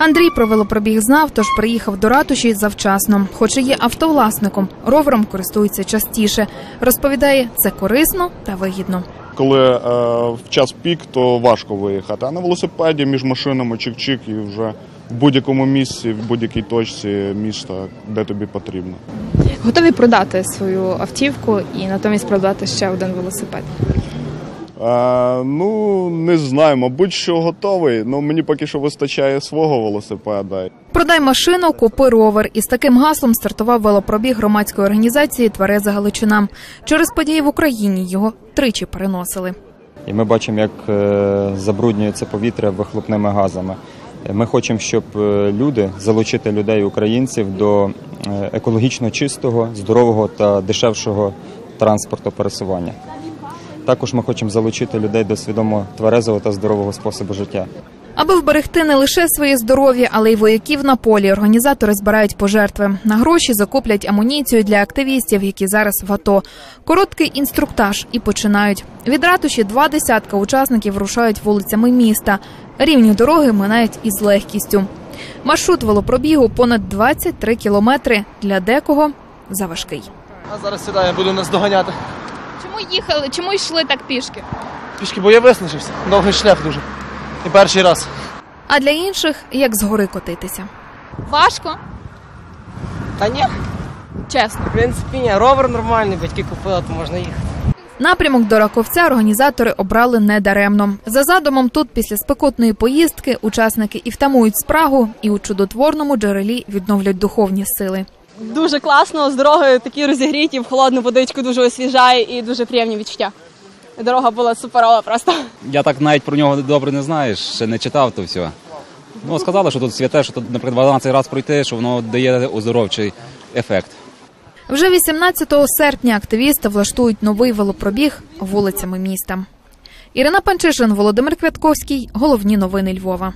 Андрій про велопробіг знав, тож приїхав до ратуші завчасно. Хоч і є автовласником, ровером користується частіше. Розповідає, це корисно та вигідно. Коли е, в час пік, то важко виїхати. А на велосипеді між машинами чик-чик і вже в будь-якому місці, в будь-якій точці міста, де тобі потрібно. Готові продати свою автівку і натомість продати ще один велосипед. Е, ну, не знаю, мабуть, що готовий. Ну мені поки що вистачає свого велосипеда. Продай машину, купи ровер. Із таким гаслом стартував велопробіг громадської організації Твереза Галичина. Через події в Україні його тричі переносили. І ми бачимо, як е, забруднюється повітря вихлопними газами. Ми хочемо, щоб е, люди залучити людей, українців до е, екологічно чистого, здорового та дешевшого транспорту пересування. Також ми хочемо залучити людей до свідомо тверезого та здорового способу життя. Аби вберегти не лише своє здоров'я, але й вояків на полі. Організатори збирають пожертви. На гроші закуплять амуніцію для активістів, які зараз в АТО. Короткий інструктаж і починають. Від ратуші два десятка учасників рушають вулицями міста. Рівні дороги минають із легкістю. Маршрут велопробігу понад 23 кілометри. Для декого заважкий. А зараз сідає, буду нас доганяти. Чому їхали? Чому йшли так пішки? Пішки, бо я виснажився. Довгий шлях дуже. І перший раз. А для інших як з гори котитися. Важко, Та ні, чесно. в принципі, ні, ровер нормальний, батьки купили, то можна їхати. Напрямок до Раковця організатори обрали недаремно. За задумом тут після спекотної поїздки учасники і втамують спрагу, і у чудотворному джерелі відновлять духовні сили. Дуже класно, з дороги такі розігріті, в холодну водичку дуже освіжає і дуже приємні відчуття. Дорога була суперова просто. Я так навіть про нього добре не знаю, ще не читав то все. Ну, сказали, що тут святе, що тут, наприклад, 12 разів пройти, що воно дає оздоровчий ефект. Вже 18 серпня активісти влаштують новий велопробіг вулицями міста. Ірина Панчишин, Володимир Квятковський. Головні новини Львова.